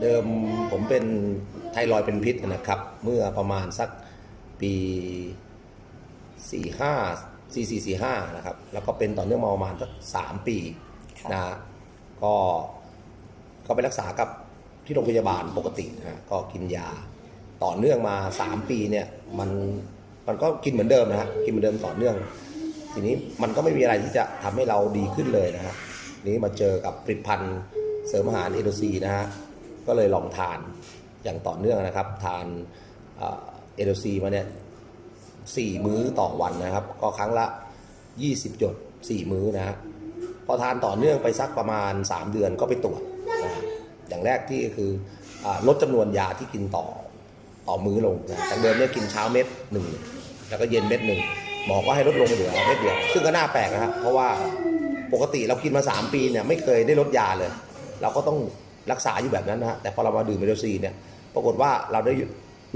เดิมผมเป็นไทรอยด์เป็นพิษนะครับ เมื่อประมาณสักปี45 44 45นะครับ แล้วก็เป็นต่อเนื่องมาประมาณสัก3ปีค่ะนะฮะก็ก็ไปรักษากับที่โรงพยาบาลปกตินะฮะก็กินยาต่อเนื่องมา 3 ปีเนี่ยมันมันก็กินเหมือนเดิมนะฮะกินเหมือนเดิมต่อเนื่อง ทีนี้มันก็ไม่มีอะไรที่จะทำให้เราดีขึ้นเลยนะฮะนี้มาเจอกับผลิตภัณฑ์เสริมอาหารเอโดซีนะฮะ ก็เลยลองทานอย่างต่อเนื่องนะครับ ทานเอโดซีมาเนี่ยสี่มื้อต่อวันนะครับ ก็ครั้งละ 20หยด4 มื้อนะฮะพอทานต่อเนื่องไปสักประมาณ 3 เดือนก็ไปตรวจนะอย่างแรกที่คืออลดจำนวนยาที่กินต่อต่อมื้อลงนะจากเดิมเนี่ยกินเช้าเม็ดหนึ่งแล้วก็เย็นเม็ดหนึ่งหมอก็ให้ลดลงเหลือเม็ดเดียวซึ่งก็น่าแปลกนะครับเพราะว่าปกติเรากินมา 3 ปีเนี่ยไม่เคยได้ลดยาเลย เราก็ต้อง รักษาอยู่แบบนั้นนะฮะแต่พอเรามาดื่มเมโดซีเนี่ยปรากฏว่าเราได้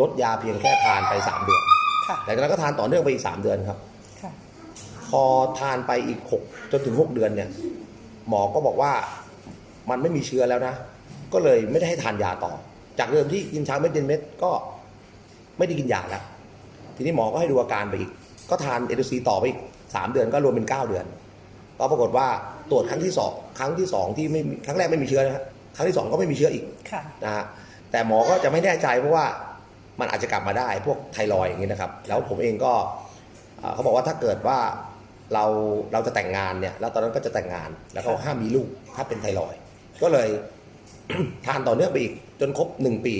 ลดยาเพียงแค่ทานไป 3 เดือนค่ะหลังจากนั้นก็ทานต่อเนื่องไปอีก 3 เดือนครับค่ะพอทานไปอีก 6 จนถึง 6 เดือนเนี่ยหมอก็บอกว่ามันไม่มีเชื้อแล้วนะ ก็เลยไม่ได้ให้ทานยาต่อ จากเดิมที่กินเช้าเม็ดเย็นเม็ดก็ไม่ได้กินยาแล้ว ทีนี้หมอก็ให้ดูอาการไปอีก ก็ทานเอโดซีต่อไปอีก3เดือนก็รวมเป็น9เดือน ก็ปรากฏว่าตรวจครั้งที่สองครั้งที่สองที่ไม่มีครั้งแรกไม่มีเชื้อนะฮะ ครั้งที่สองก็ไม่มีเชื้ออีกค่ะ นะฮะแต่หมอก็จะไม่แน่ใจเพราะว่ามันอาจจะกลับมาได้พวกไทรอยด์อย่างนี้นะครับ แล้วผมเองก็เอ่อเขาบอกว่าถ้าเกิดว่าเราเราจะแต่งงานเนี่ย แล้วตอนนั้นก็จะแต่งงานแล้วก็ห้ามมีลูกถ้าเป็นไทรอยด์ก็เลย ทานต่อเนื่องไปอีกจนครบหนึ่งปี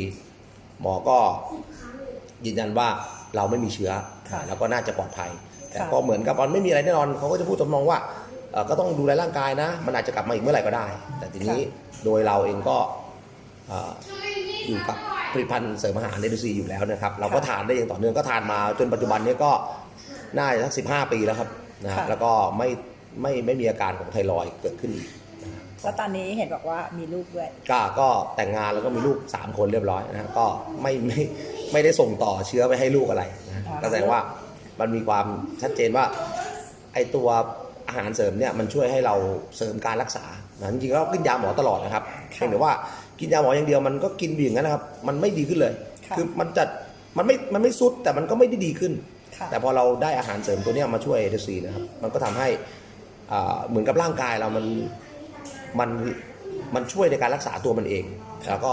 หมอก็ยืนยันว่าเราไม่มีเชื้อค่ะแล้วก็น่าจะปลอดภัย แต่ค่ะ ก็เหมือนกับมันไม่มีอะไรแน่นอนเขาก็จะพูดทำนองว่า เอ่อก็ต้องดูแลร่างกายนะ มันอาจจะกลับมาอีกเมื่อไหร่ก็ได้ แต่ทีนี้โดยเราเองก็เอ่ออยู่กับผลิตภัณฑ์เสริมอาหารเอดูซีอยู่แล้วนะครับ เราก็ทานได้อย่างต่อเนื่องก็ทานมาจนปัจจุบันนี้ก็น่าจะสักสิบห้าปีแล้วครับนะฮะค่ะ แล้วก็ไม่ไม่ไม่มีอาการของไทรอยด์เกิดขึ้นอีก แล้วตอนนี้เห็นบอกว่ามีลูกด้วย ก็ก็แต่งงานแล้วก็มีลูก 3 คนเรียบร้อยนะฮะก็ไม่ไม่ไม่ได้ส่งต่อเชื้อไปให้ลูกอะไรนะฮะอ่าก็แสดงว่ามันมีความชัดเจนว่าไอตัว อาหารเสริมเนี่ยมันช่วยให้เราเสริมการรักษานะจริงๆก็กินยาหมอตลอดนะครับเพียงแต่ว่ากินยาหมออย่างเดียวมันก็กินไปอย่างนั้นนะครับ มันไม่ดีขึ้นเลยค่ะอมันจะมันไม่มันไม่สุดแต่มันก็ไม่ได้ดีขึ้นค่ะแต่พอเราได้อาหารเสริมตัวเนี้ยมาช่วยเอเดซีนะครับมันก็ทำให้อ่าเหมือนกับร่างกายเรามันมันมันช่วยในการรักษาตัวมันเอง แล้วก็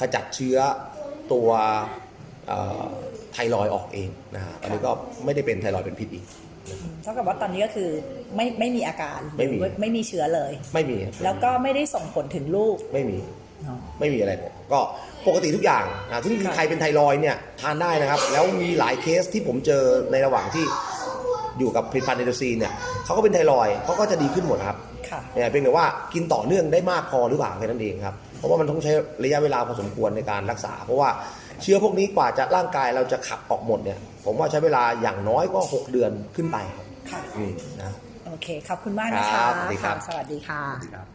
ขจัดเชื้อตัวเอ่อไทรอยด์ออกเองนะฮะตอนนี้ก็ไม่ได้เป็นไทรอยด์เป็นพิษอีกอืม เท่ากับว่าตอนนี้ก็คือไม่ไม่มีอาการไม่มี หรือว่าไม่มีเชื้อเลย ไม่มีแล้วก็ไม่ได้ส่งผลถึงลูกไม่มี เนาะ ไม่มีอะไรเลยก็ปกติทุกอย่างนะซึ่งมีค่ะใครเป็นไทรอยด์เนี่ยทานได้นะครับ แล้วมีหลายเคสที่ผมเจอในระหว่างที่อยู่กับผลิตภัณฑ์เอโดซีนเนี่ยเขาก็เป็นไทรอยด์เขาก็จะดีขึ้นหมดครับค่ะ เนี่ยเพียงแต่ว่ากินต่อเนื่องได้มากพอหรือเปล่าแค่นั้นเองครับ เพราะว่ามันต้องใช้ระยะเวลาพอสมควรในการรักษา เพราะว่า เชื้อพวกนี้กว่าจะร่างกายเราจะขับออกหมดเนี่ย ผมว่าใช้เวลาอย่างน้อยก็ 6 เดือนขึ้นไปครับค่ะ อืมนะ โอเค ขอบคุณมากนะครัคะบสวัสดีครับะสวัสดีค่ะครับ